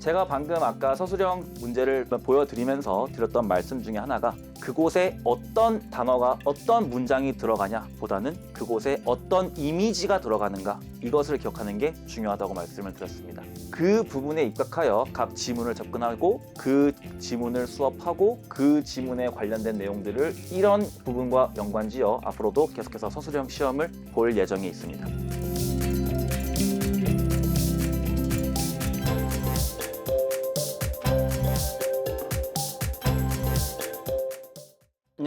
제가 방금 아까 서술형 문제를 보여드리면서 드렸던 말씀 중에 하나가 그곳에 어떤 단어가 어떤 문장이 들어가냐 보다는 그곳에 어떤 이미지가 들어가는가 이것을 기억하는 게 중요하다고 말씀을 드렸습니다. 그 부분에 입각하여 각 지문을 접근하고 그 지문을 수업하고 그 지문에 관련된 내용들을 이런 부분과 연관지어 앞으로도 계속해서 서술형 시험을 볼 예정이 있습니다.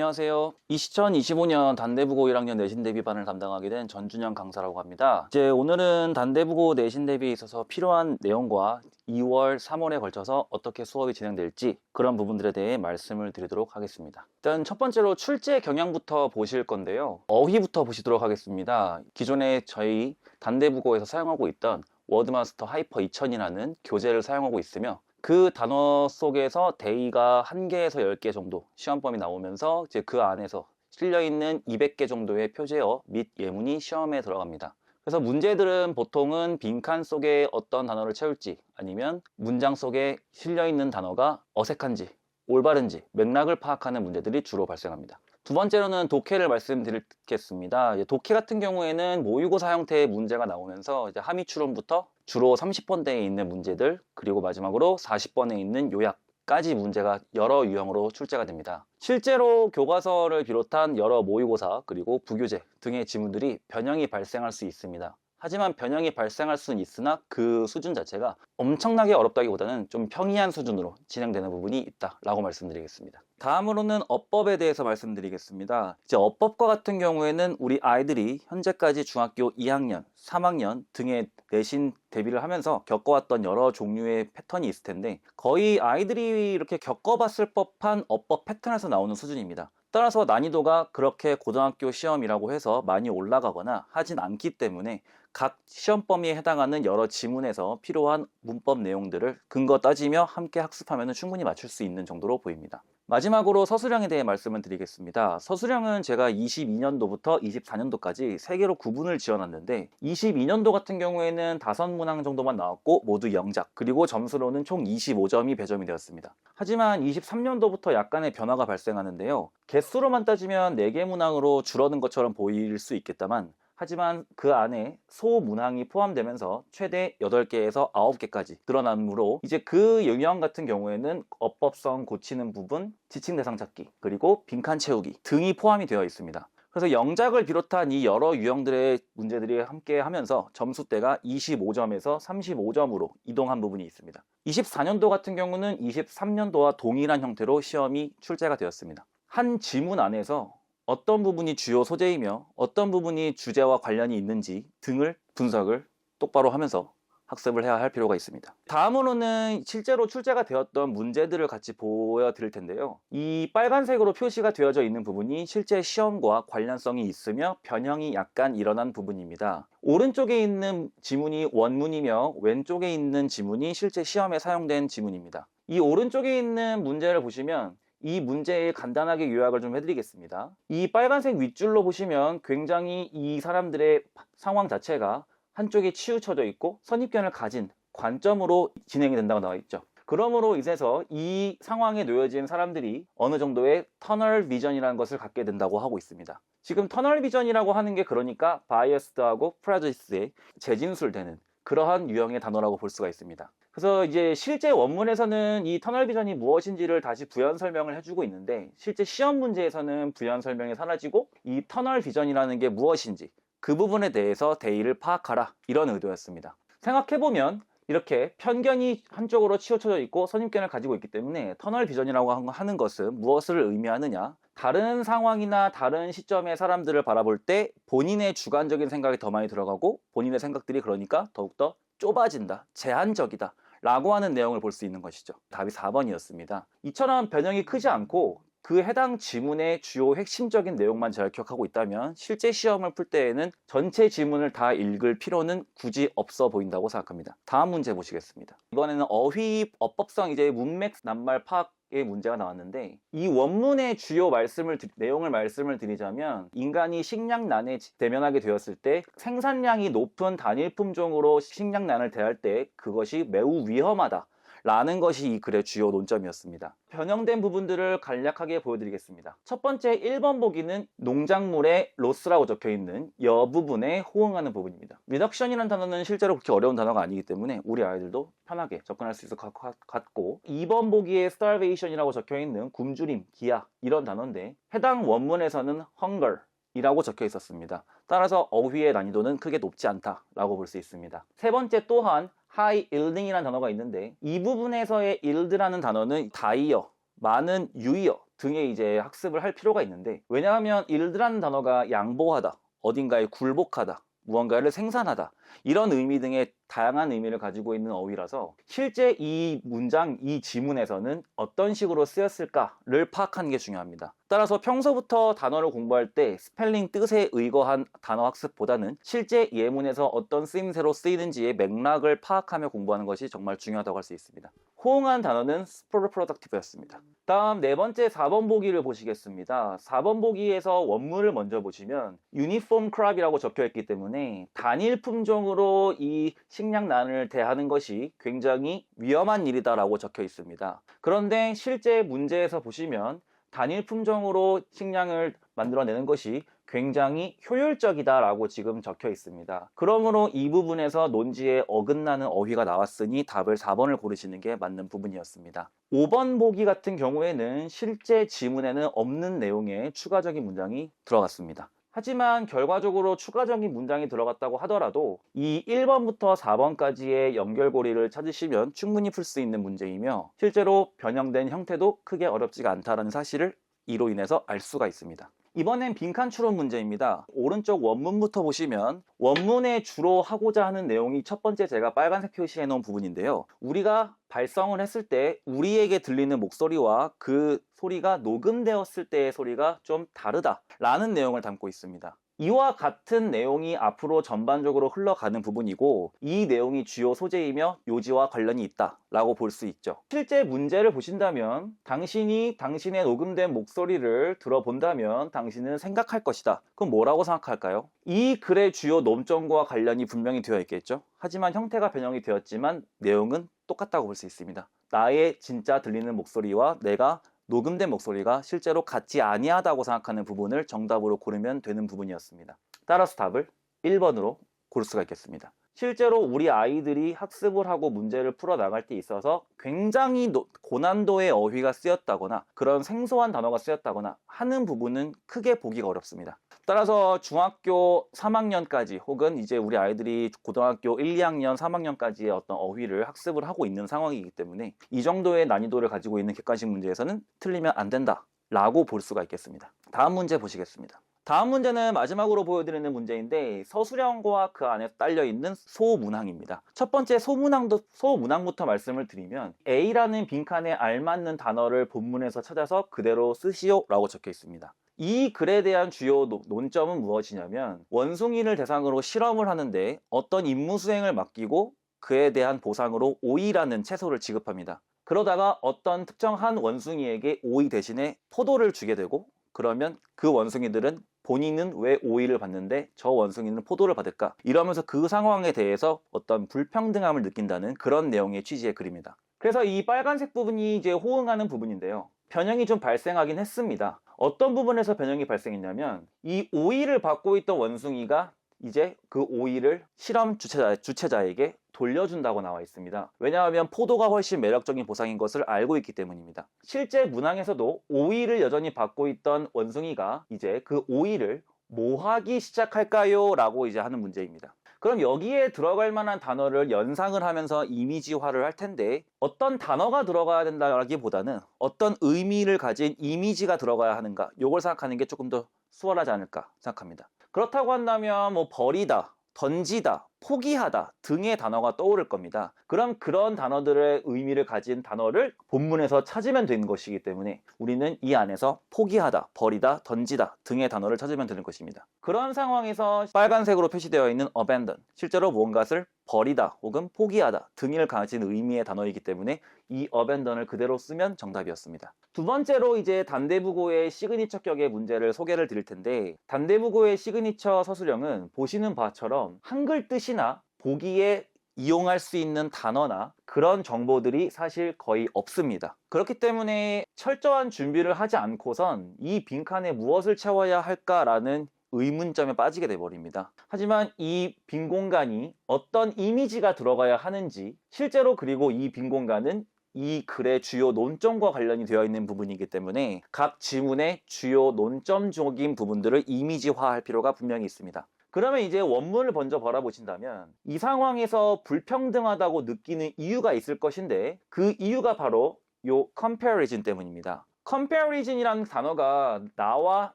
안녕하세요. 2025년 단대부고 1학년 내신 대비반을 담당하게 된 전준영 강사라고 합니다. 이제 오늘은 단대부고 내신 대비에 있어서 필요한 내용과 2월, 3월에 걸쳐서 어떻게 수업이 진행될지 그런 부분들에 대해 말씀을 드리도록 하겠습니다. 일단 첫 번째로 출제 경향부터 보실 건데요. 어휘부터 보시도록 하겠습니다. 기존에 저희 단대부고에서 사용하고 있던 워드마스터 하이퍼 2000이라는 교재를 사용하고 있으며 그 단어 속에서 데이가 1개에서 10개 정도 시험범위 나오면서 이제 그 안에서 실려 있는 200개 정도의 표제어 및 예문이 시험에 들어갑니다. 그래서 문제들은 보통은 빈칸 속에 어떤 단어를 채울지 아니면 문장 속에 실려 있는 단어가 어색한지 올바른지 맥락을 파악하는 문제들이 주로 발생합니다. 두 번째로는 독해를 말씀드리겠습니다. 독해 같은 경우에는 모의고사 형태의 문제가 나오면서 이제 함의 추론부터 주로 30번대에 있는 문제들 그리고 마지막으로 40번에 있는 요약 까지 문제가 여러 유형으로 출제가 됩니다. 실제로 교과서를 비롯한 여러 모의고사 그리고 부교재 등의 지문들이 변형이 발생할 수 있습니다. 하지만 변형이 발생할 수는 있으나 그 수준 자체가 엄청나게 어렵다기보다는 좀 평이한 수준으로 진행되는 부분이 있다라고 말씀드리겠습니다. 다음으로는 어법에 대해서 말씀드리겠습니다. 이제 어법과 같은 경우에는 우리 아이들이 현재까지 중학교 2학년, 3학년 등의 내신 대비를 하면서 겪어왔던 여러 종류의 패턴이 있을 텐데 거의 아이들이 이렇게 겪어봤을 법한 어법 패턴에서 나오는 수준입니다. 따라서 난이도가 그렇게 고등학교 시험이라고 해서 많이 올라가거나 하진 않기 때문에 각 시험 범위에 해당하는 여러 지문에서 필요한 문법 내용들을 근거 따지며 함께 학습하면 충분히 맞출 수 있는 정도로 보입니다. 마지막으로 서술형에 대해 말씀을 드리겠습니다. 서술형은 제가 22년도부터 24년도까지 세 개로 구분을 지어놨는데 22년도 같은 경우에는 다섯 문항 정도만 나왔고 모두 영작 그리고 점수로는 총 25점이 배점이 되었습니다. 하지만 23년도부터 약간의 변화가 발생하는데요. 개수로만 따지면 4개 문항으로 줄어든 것처럼 보일 수 있겠다만 하지만 그 안에 소문항이 포함되면서 최대 8개에서 9개까지 늘어나므로 이제 그 영역 같은 경우에는 어법성 고치는 부분, 지칭 대상 찾기, 그리고 빈칸 채우기 등이 포함이 되어 있습니다. 그래서 영작을 비롯한 이 여러 유형들의 문제들이 함께 하면서 점수대가 25점에서 35점으로 이동한 부분이 있습니다. 24년도 같은 경우는 23년도와 동일한 형태로 시험이 출제가 되었습니다. 한 지문 안에서 어떤 부분이 주요 소재이며 어떤 부분이 주제와 관련이 있는지 등을 분석을 똑바로 하면서 학습을 해야 할 필요가 있습니다. 다음으로는 실제로 출제가 되었던 문제들을 같이 보여드릴 텐데요. 이 빨간색으로 표시가 되어져 있는 부분이 실제 시험과 관련성이 있으며 변형이 약간 일어난 부분입니다. 오른쪽에 있는 지문이 원문이며 왼쪽에 있는 지문이 실제 시험에 사용된 지문입니다. 이 오른쪽에 있는 문제를 보시면 이 문제의 간단하게 요약을 좀 해드리겠습니다. 이 빨간색 윗줄로 보시면 굉장히 이 사람들의 상황 자체가 한쪽에 치우쳐져 있고 선입견을 가진 관점으로 진행이 된다고 나와 있죠. 그러므로 이제서 이 상황에 놓여진 사람들이 어느 정도의 터널 비전이라는 것을 갖게 된다고 하고 있습니다. 지금 터널 비전이라고 하는 게 그러니까 바이어스드하고 프라지스에 재진술되는 그러한 유형의 단어라고 볼 수가 있습니다. 그래서 이제 실제 원문에서는 이 터널 비전이 무엇인지를 다시 부연 설명을 해주고 있는데 실제 시험 문제에서는 부연 설명이 사라지고 이 터널 비전이라는 게 무엇인지 그 부분에 대해서 대의를 파악하라 이런 의도였습니다. 생각해보면 이렇게 편견이 한쪽으로 치우쳐져 있고 선입견을 가지고 있기 때문에 터널 비전이라고 하는 것은 무엇을 의미하느냐 다른 상황이나 다른 시점의 사람들을 바라볼 때 본인의 주관적인 생각이 더 많이 들어가고 본인의 생각들이 그러니까 더욱더 좁아진다, 제한적이다 라고 하는 내용을 볼 수 있는 것이죠. 답이 4번이었습니다. 이처럼 변형이 크지 않고 그 해당 지문의 주요 핵심적인 내용만 잘 기억하고 있다면 실제 시험을 풀 때에는 전체 지문을 다 읽을 필요는 굳이 없어 보인다고 생각합니다. 다음 문제 보시겠습니다. 이번에는 어휘 어법성 이제 문맥 낱말 파악 의 문제가 나왔는데 이 원문의 주요 말씀을 내용을 말씀을 드리자면 인간이 식량난에 대면하게 되었을 때 생산량이 높은 단일 품종으로 식량난을 대할 때 그것이 매우 위험하다. 라는 것이 이 글의 주요 논점이었습니다. 변형된 부분들을 간략하게 보여드리겠습니다. 첫 번째 1번 보기는 농작물의 로스라고 적혀 있는 여 부분에 호응하는 부분입니다. 리덕션이라는 단어는 실제로 그렇게 어려운 단어가 아니기 때문에 우리 아이들도 편하게 접근할 수 있을 것 같- 같고 2번 보기에 starvation이라고 적혀 있는 굶주림, 기아 이런 단어인데 해당 원문에서는 hunger 이라고 적혀 있었습니다. 따라서 어휘의 난이도는 크게 높지 않다라고 볼 수 있습니다. 세 번째 또한 high yielding이라는 단어가 있는데 이 부분에서의 yield라는 단어는 다이어, 많은 유이어 등의 이제 학습을 할 필요가 있는데 왜냐하면 yield라는 단어가 양보하다, 어딘가에 굴복하다, 무언가를 생산하다 이런 의미 등의 다양한 의미를 가지고 있는 어휘라서 실제 이 문장, 이 지문에서는 어떤 식으로 쓰였을까를 파악하는 게 중요합니다. 따라서 평소부터 단어를 공부할 때 스펠링 뜻에 의거한 단어 학습보다는 실제 예문에서 어떤 쓰임새로 쓰이는지의 맥락을 파악하며 공부하는 것이 정말 중요하다고 할 수 있습니다. 호응한 단어는 productive였습니다. 다음 네 번째 4번 보기를 보시겠습니다. 4번 보기에서 원문을 먼저 보시면 uniform crop이라고 적혀 있기 때문에 단일 품종 으로 이 식량난을 대하는 것이 굉장히 위험한 일이다라고 적혀 있습니다. 그런데 실제 문제에서 보시면 단일 품종으로 식량을 만들어내는 것이 굉장히 효율적이다라고 지금 적혀 있습니다. 그러므로 이 부분에서 논지에 어긋나는 어휘가 나왔으니 답을 4번을 고르시는 게 맞는 부분이었습니다. 5번 보기 같은 경우에는 실제 지문에는 없는 내용의 추가적인 문장이 들어갔습니다. 하지만 결과적으로 추가적인 문장이 들어갔다고 하더라도 이 1번부터 4번까지의 연결고리를 찾으시면 충분히 풀 수 있는 문제이며 실제로 변형된 형태도 크게 어렵지가 않다는 사실을 이로 인해서 알 수가 있습니다. 이번엔 빈칸 추론 문제입니다. 오른쪽 원문부터 보시면 원문에 주로 하고자 하는 내용이 첫 번째 제가 빨간색 표시해 놓은 부분인데요. 우리가 발성을 했을 때 우리에게 들리는 목소리와 그 소리가 녹음되었을 때의 소리가 좀 다르다 라는 내용을 담고 있습니다. 이와 같은 내용이 앞으로 전반적으로 흘러가는 부분이고 이 내용이 주요 소재이며 요지와 관련이 있다 라고 볼 수 있죠. 실제 문제를 보신다면 당신이 당신의 녹음된 목소리를 들어본다면 당신은 생각할 것이다. 그럼 뭐라고 생각할까요? 이 글의 주요 논점과 관련이 분명히 되어 있겠죠. 하지만 형태가 변형이 되었지만 내용은 똑같다고 볼 수 있습니다. 나의 진짜 들리는 목소리와 내가 녹음된 목소리가 실제로 같지 아니하다고 생각하는 부분을 정답으로 고르면 되는 부분이었습니다. 따라서 답을 1번으로 고를 수가 있겠습니다. 실제로 우리 아이들이 학습을 하고 문제를 풀어 나갈 때 있어서 굉장히 노- 고난도의 어휘가 쓰였다거나 그런 생소한 단어가 쓰였다거나 하는 부분은 크게 보기가 어렵습니다. 따라서 중학교 3학년까지 혹은 이제 우리 아이들이 고등학교 1, 2학년, 3학년까지의 어떤 어휘를 학습을 하고 있는 상황이기 때문에 이 정도의 난이도를 가지고 있는 객관식 문제에서는 틀리면 안 된다 라고 볼 수가 있겠습니다. 다음 문제 보시겠습니다. 다음 문제는 마지막으로 보여드리는 문제인데 서술형과 그 안에 딸려 있는 소문항입니다. 첫 번째 소문항도 소문항부터 말씀을 드리면 A라는 빈칸에 알맞는 단어를 본문에서 찾아서 그대로 쓰시오라고 적혀 있습니다. 이 글에 대한 주요 노- 논점은 무엇이냐면 원숭이를 대상으로 실험을 하는데 어떤 임무 수행을 맡기고 그에 대한 보상으로 오이라는 채소를 지급합니다. 그러다가 어떤 특정한 원숭이에게 오이 대신에 포도를 주게 되고 그러면 그 원숭이들은 본인은 왜 오이를 받는데 저 원숭이는 포도를 받을까? 이러면서 그 상황에 대해서 어떤 불평등함을 느낀다는 그런 내용의 취지의 글입니다. 그래서 이 빨간색 부분이 이제 호응하는 부분인데요. 변형이 좀 발생하긴 했습니다. 어떤 부분에서 변형이 발생했냐면 이 오이를 받고 있던 원숭이가 이제 그 오이를 실험 주체자, 주체자에게 돌려준다고 나와 있습니다. 왜냐하면 포도가 훨씬 매력적인 보상인 것을 알고 있기 때문입니다. 실제 문항에서도 오이를 여전히 받고 있던 원숭이가 이제 그 오이를 뭐 하기 시작할까요? 라고 이제 하는 문제입니다. 그럼 여기에 들어갈 만한 단어를 연상을 하면서 이미지화를 할 텐데 어떤 단어가 들어가야 된다라기보다는 어떤 의미를 가진 이미지가 들어가야 하는가 요걸 생각하는 게 조금 더 수월하지 않을까 생각합니다. 그렇다고 한다면 뭐 버리다, 던지다, 포기하다 등의 단어가 떠오를 겁니다. 그럼 그런 단어들의 의미를 가진 단어를 본문에서 찾으면 되는 것이기 때문에 우리는 이 안에서 포기하다, 버리다, 던지다 등의 단어를 찾으면 되는 것입니다. 그런 상황에서 빨간색으로 표시되어 있는 abandon, 실제로 무언가를 버리다 혹은 포기하다 등을 가진 의미의 단어이기 때문에 이 abandon을 그대로 쓰면 정답이었습니다. 두 번째로 이제 단대부고의 시그니처 격의 문제를 소개를 드릴 텐데 단대부고의 시그니처 서술형은 보시는 바처럼 한글 뜻이나 보기에 이용할 수 있는 단어나 그런 정보들이 사실 거의 없습니다. 그렇기 때문에 철저한 준비를 하지 않고선 이 빈칸에 무엇을 채워야 할까라는 의문점에 빠지게 돼버립니다. 하지만 이 빈 공간이 어떤 이미지가 들어가야 하는지 실제로 그리고 이 빈 공간은 이 글의 주요 논점과 관련이 되어 있는 부분이기 때문에 각 지문의 주요 논점적인 부분들을 이미지화할 필요가 분명히 있습니다. 그러면 이제 원문을 먼저 바라보신다면 이 상황에서 불평등하다고 느끼는 이유가 있을 것인데 그 이유가 바로 요 comparison 때문입니다. comparison이라는 단어가 나와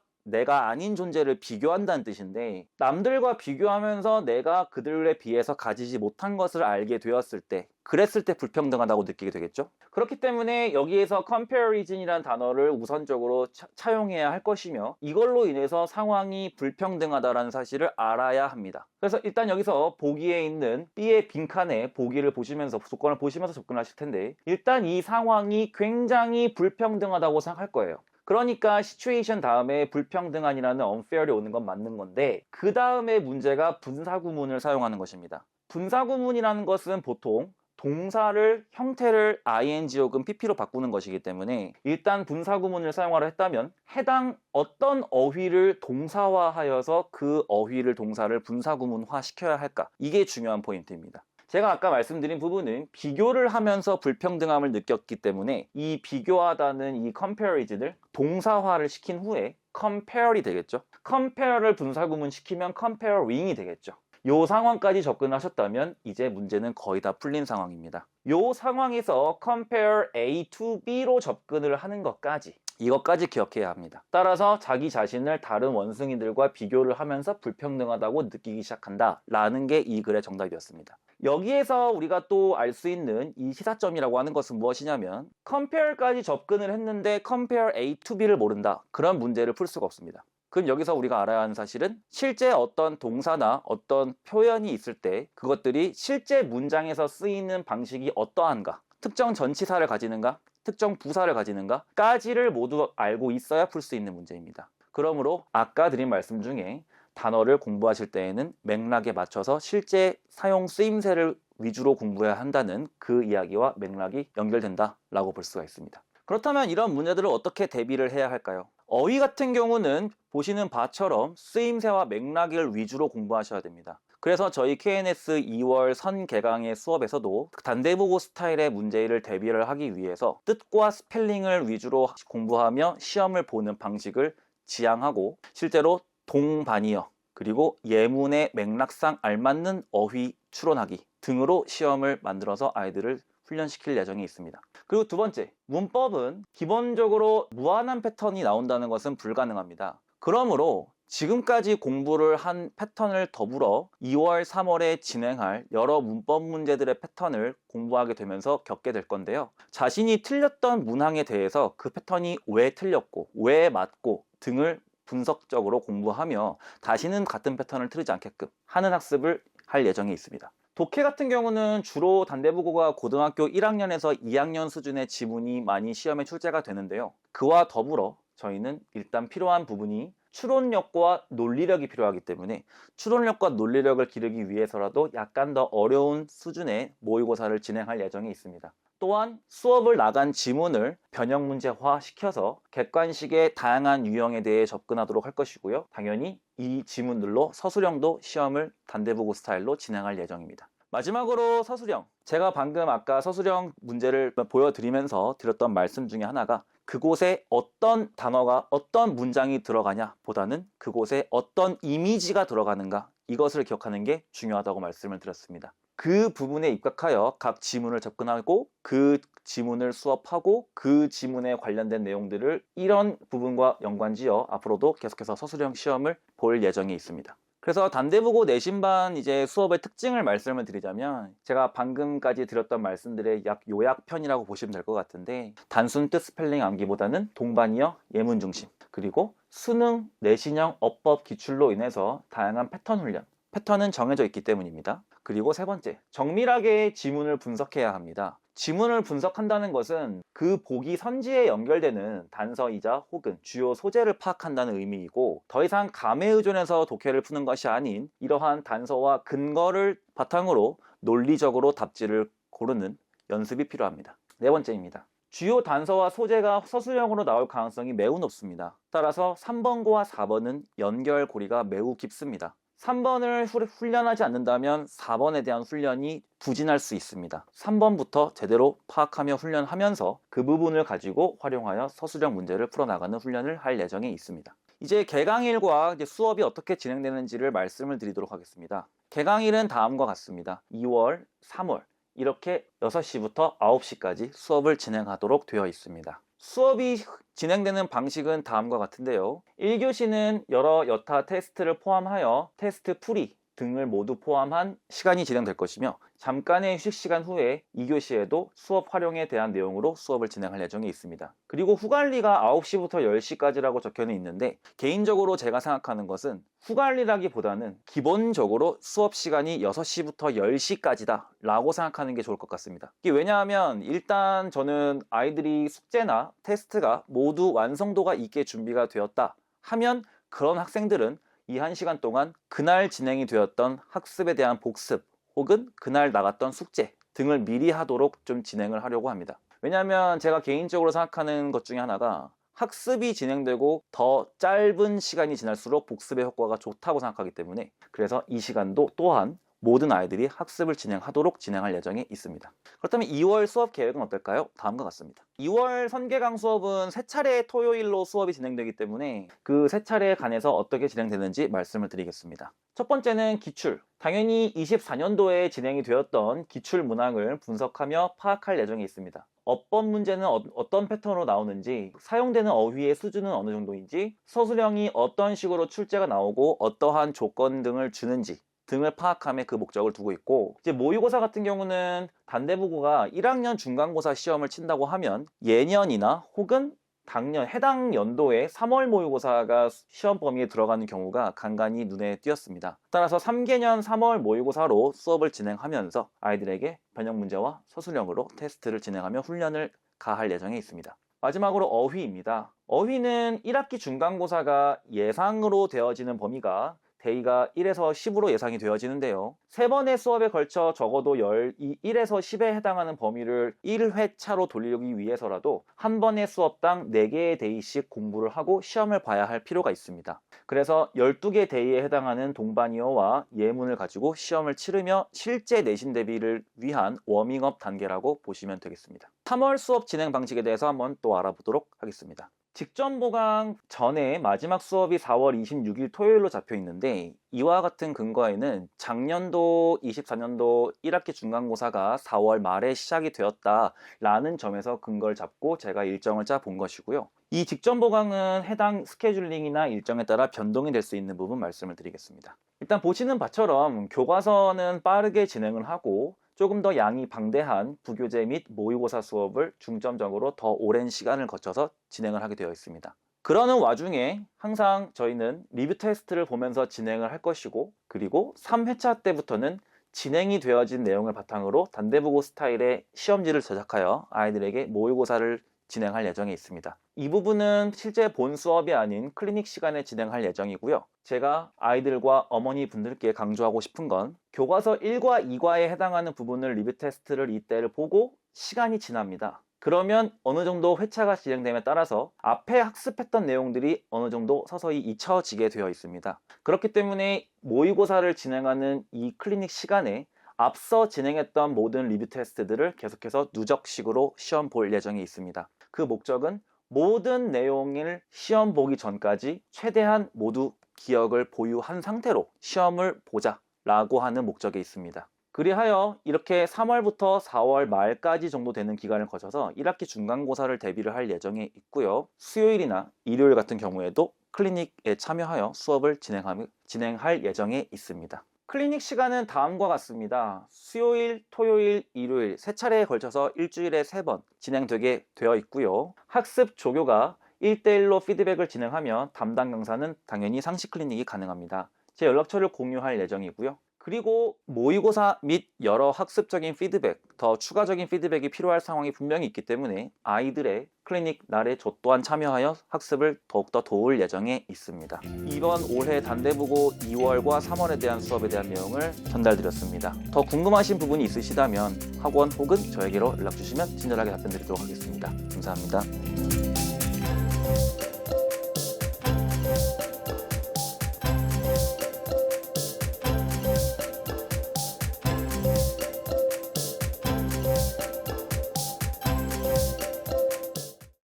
내가 아닌 존재를 비교한다는 뜻인데 남들과 비교하면서 내가 그들에 비해서 가지지 못한 것을 알게 되었을 때 그랬을 때 불평등하다고 느끼게 되겠죠? 그렇기 때문에 여기에서 comparison이라는 단어를 우선적으로 차, 차용해야 할 것이며 이걸로 인해서 상황이 불평등하다라는 사실을 알아야 합니다. 그래서 일단 여기서 보기에 있는 B의 빈칸에 보기를 보시면서 조건을 보시면서 접근하실 텐데 일단 이 상황이 굉장히 불평등하다고 생각할 거예요 그러니까 시츄에이션 다음에 불평등한이라는 unfair이 오는 건 맞는 건데 그 다음에 문제가 분사구문을 사용하는 것입니다. 분사구문이라는 것은 보통 동사를 형태를 ing 혹은 pp로 바꾸는 것이기 때문에 일단 분사구문을 사용하려 했다면 해당 어떤 어휘를 동사화하여서 그 어휘를 동사를 분사구문화 시켜야 할까 이게 중요한 포인트입니다. 제가 아까 말씀드린 부분은 비교를 하면서 불평등함을 느꼈기 때문에 이 비교하다는 이 comparison을 동사화를 시킨 후에 compare이 되겠죠. compare를 분사구문 시키면 comparing이 되겠죠. 요 상황까지 접근하셨다면 이제 문제는 거의 다 풀린 상황입니다. 요 상황에서 compare A to B로 접근을 하는 것까지 이것까지 기억해야 합니다. 따라서 자기 자신을 다른 원숭이들과 비교를 하면서 불평등하다고 느끼기 시작한다 라는 게 이 글의 정답이었습니다. 여기에서 우리가 또 알 수 있는 이 시사점이라고 하는 것은 무엇이냐면 compare까지 접근을 했는데 compare A to B를 모른다. 그런 문제를 풀 수가 없습니다. 그럼 여기서 우리가 알아야 하는 사실은 실제 어떤 동사나 어떤 표현이 있을 때 그것들이 실제 문장에서 쓰이는 방식이 어떠한가 특정 전치사를 가지는가 특정 부사를 가지는가 까지를 모두 알고 있어야 풀 수 있는 문제입니다. 그러므로 아까 드린 말씀 중에 단어를 공부하실 때에는 맥락에 맞춰서 실제 사용 쓰임새를 위주로 공부해야 한다는 그 이야기와 맥락이 연결된다라고 볼 수가 있습니다. 그렇다면 이런 문제들을 어떻게 대비를 해야 할까요? 어휘 같은 경우는 보시는 바처럼 쓰임새와 맥락을 위주로 공부하셔야 됩니다. 그래서 저희 KNS 2월 선 개강의 수업에서도 단대보고 스타일의 문제를 대비를 하기 위해서 뜻과 스펠링을 위주로 공부하며 시험을 보는 방식을 지향하고 실제로 동반이어 그리고 예문의 맥락상 알맞는 어휘 추론하기 등으로 시험을 만들어서 아이들을 훈련시킬 예정이 있습니다. 그리고 두 번째, 문법은 기본적으로 무한한 패턴이 나온다는 것은 불가능합니다. 그러므로 지금까지 공부를 한 패턴을 더불어 2월, 3월에 진행할 여러 문법 문제들의 패턴을 공부하게 되면서 겪게 될 건데요. 자신이 틀렸던 문항에 대해서 그 패턴이 왜 틀렸고, 왜 맞고 등을 분석적으로 공부하며 다시는 같은 패턴을 틀지 않게끔 하는 학습을 할 예정이 있습니다. 독해 같은 경우는 주로 단대부고가 고등학교 1학년에서 2학년 수준의 지문이 많이 시험에 출제가 되는데요. 그와 더불어 저희는 일단 필요한 부분이 추론력과 논리력이 필요하기 때문에 추론력과 논리력을 기르기 위해서라도 약간 더 어려운 수준의 모의고사를 진행할 예정이 있습니다. 또한 수업을 나간 지문을 변형 문제화 시켜서 객관식의 다양한 유형에 대해 접근하도록 할 것이고요. 당연히 이 지문들로 서술형도 시험을 단대보고 스타일로 진행할 예정입니다. 마지막으로 서술형. 제가 방금 아까 서술형 문제를 보여드리면서 드렸던 말씀 중에 하나가 그곳에 어떤 단어가 어떤 문장이 들어가냐 보다는 그곳에 어떤 이미지가 들어가는가 이것을 기억하는 게 중요하다고 말씀을 드렸습니다. 그 부분에 입각하여 각 지문을 접근하고 그 지문을 수업하고 그 지문에 관련된 내용들을 이런 부분과 연관지어 앞으로도 계속해서 서술형 시험을 볼 예정이 있습니다. 그래서 단대부고 내신반 이제 수업의 특징을 말씀을 드리자면 제가 방금까지 드렸던 말씀들의 약 요약편이라고 보시면 될 것 같은데 단순 뜻 스펠링 암기보다는 동반이어 예문 중심 그리고 수능 내신형 어법 기출로 인해서 다양한 패턴 훈련 패턴은 정해져 있기 때문입니다. 그리고 세 번째, 정밀하게 지문을 분석해야 합니다. 지문을 분석한다는 것은 그 보기 선지에 연결되는 단서이자 혹은 주요 소재를 파악한다는 의미이고 더 이상 감에 의존해서 독해를 푸는 것이 아닌 이러한 단서와 근거를 바탕으로 논리적으로 답지를 고르는 연습이 필요합니다. 네 번째입니다. 주요 단서와 소재가 서술형으로 나올 가능성이 매우 높습니다. 따라서 3번과 4번은 연결고리가 매우 깊습니다. 3번을 훈련하지 않는다면 4번에 대한 훈련이 부진할 수 있습니다. 3번부터 제대로 파악하며 훈련하면서 그 부분을 가지고 활용하여 서술형 문제를 풀어나가는 훈련을 할 예정에 있습니다. 이제 개강일과 이제 수업이 어떻게 진행되는지를 말씀을 드리도록 하겠습니다. 개강일은 다음과 같습니다. 2월, 3월 이렇게 6시부터 9시까지 수업을 진행하도록 되어 있습니다. 수업이 진행되는 방식은 다음과 같은데요. 1교시는 여러 여타 테스트를 포함하여 테스트 풀이 등을 모두 포함한 시간이 진행될 것이며 잠깐의 휴식 시간 후에 2교시에도 수업 활용에 대한 내용으로 수업을 진행할 예정에 있습니다. 그리고 후관리가 9시부터 10시까지라고 적혀는 있는데 개인적으로 제가 생각하는 것은 후관리라기보다는 기본적으로 수업 시간이 6시부터 10시까지다 라고 생각하는 게 좋을 것 같습니다. 왜냐하면 일단 저는 아이들이 숙제나 테스트가 모두 완성도가 있게 준비가 되었다 하면 그런 학생들은 이한 시간 동안 그날 진행이 되었던 학습에 대한 복습 혹은 그날 나갔던 숙제 등을 미리 하도록 좀 진행을 하려고 합니다. 왜냐하면 제가 개인적으로 생각하는 것 중에 하나가 학습이 진행되고 더 짧은 시간이 지날수록 복습의 효과가 좋다고 생각하기 때문에 그래서 이 시간도 또한 모든 아이들이 학습을 진행하도록 진행할 예정에 있습니다. 그렇다면 2월 수업 계획은 어떨까요? 다음과 같습니다. 2월 선계강 수업은 세 차례 토요일로 수업이 진행되기 때문에 그 세 차례에 관해서 어떻게 진행되는지 말씀을 드리겠습니다. 첫 번째는 기출. 당연히 24년도에 진행이 되었던 기출 문항을 분석하며 파악할 예정에 있습니다. 어법 문제는 어, 떤 패턴으로 나오는지, 사용되는 어휘의 수준은 어느 정도인지, 서술형이 어떤 식으로 출제가 나오고 어떠한 조건 등을 주는지 등을 파악함에 그 목적을 두고 있고 이제 모의고사 같은 경우는 단대부고가 1학년 중간고사 시험을 친다고 하면 예년이나 혹은 당년 해당 연도에 3월 모의고사가 시험 범위에 들어가는 경우가 간간히 눈에 띄었습니다. 따라서 3개년 3월 모의고사로 수업을 진행하면서 아이들에게 변형 문제와 서술형으로 테스트를 진행하며 훈련을 가할 예정에 있습니다. 마지막으로 어휘입니다. 어휘는 1학기 중간고사가 예상으로 되어지는 범위가 대의가 1에서 10으로 예상이 되어지는데요. 세 번의 수업에 걸쳐 적어도 1 1에서 10에 해당하는 범위를 1회차로 돌리기 위해서라도 한 번의 수업당 4개의 대의씩 공부를 하고 시험을 봐야 할 필요가 있습니다. 그래서 12개 대의에 해당하는 동반이어와 예문을 가지고 시험을 치르며 실제 내신 대비를 위한 워밍업 단계라고 보시면 되겠습니다. 3월 수업 진행 방식에 대해서 한번 또 알아보도록 하겠습니다. 직전 보강 전에 마지막 수업이 4월 26일 토요일로 잡혀 있는데 이와 같은 근거에는 작년도 24년도 1학기 중간고사가 4월 말에 시작이 되었다라는 점에서 근거를 잡고 제가 일정을 짜 본 것이고요. 이 직전 보강은 해당 스케줄링이나 일정에 따라 변동이 될 수 있는 부분 말씀을 드리겠습니다. 일단 보시는 바처럼 교과서는 빠르게 진행을 하고 조금 더 양이 방대한 부교재 및 모의고사 수업을 중점적으로 더 오랜 시간을 거쳐서 진행을 하게 되어 있습니다. 그러는 와중에 항상 저희는 리뷰 테스트를 보면서 진행을 할 것이고 그리고 3회차 때부터는 진행이 되어진 내용을 바탕으로 단대부고 스타일의 시험지를 제작하여 아이들에게 모의고사를 진행할 예정에 있습니다. 이 부분은 실제 본 수업이 아닌 클리닉 시간에 진행할 예정이고요. 제가 아이들과 어머니 분들께 강조하고 싶은 건 교과서 1과 2과에 해당하는 부분을 리뷰 테스트를 이때를 보고 시간이 지납니다. 그러면 어느 정도 회차가 진행됨에 따라서 앞에 학습했던 내용들이 어느 정도 서서히 잊혀지게 되어 있습니다. 그렇기 때문에 모의고사를 진행하는 이 클리닉 시간에 앞서 진행했던 모든 리뷰 테스트들을 계속해서 누적식으로 시험 볼 예정에 있습니다. 그 목적은 모든 내용을 시험 보기 전까지 최대한 모두 기억을 보유한 상태로 시험을 보자 라고 하는 목적에 있습니다. 그리하여 이렇게 3월부터 4월 말까지 정도 되는 기간을 거쳐서 1학기 중간고사를 대비를 할 예정에 있고요. 수요일이나 일요일 같은 경우에도 클리닉에 참여하여 수업을 진행할 예정에 있습니다. 클리닉 시간은 다음과 같습니다. 수요일, 토요일, 일요일 세 차례에 걸쳐서 일주일에 세 번 진행되게 되어 있고요. 학습 조교가 1대1로 피드백을 진행하며 담당 강사는 당연히 상시 클리닉이 가능합니다. 제 연락처를 공유할 예정이고요. 그리고 모의고사 및 여러 학습적인 피드백, 더 추가적인 피드백이 필요할 상황이 분명히 있기 때문에 아이들의 클리닉 날에 저 또한 참여하여 학습을 더욱더 도울 예정에 있습니다. 이번 올해 단대부고 2월과 3월에 대한 수업에 대한 내용을 전달드렸습니다. 더 궁금하신 부분이 있으시다면 학원 혹은 저에게로 연락 주시면 친절하게 답변 드리도록 하겠습니다. 감사합니다.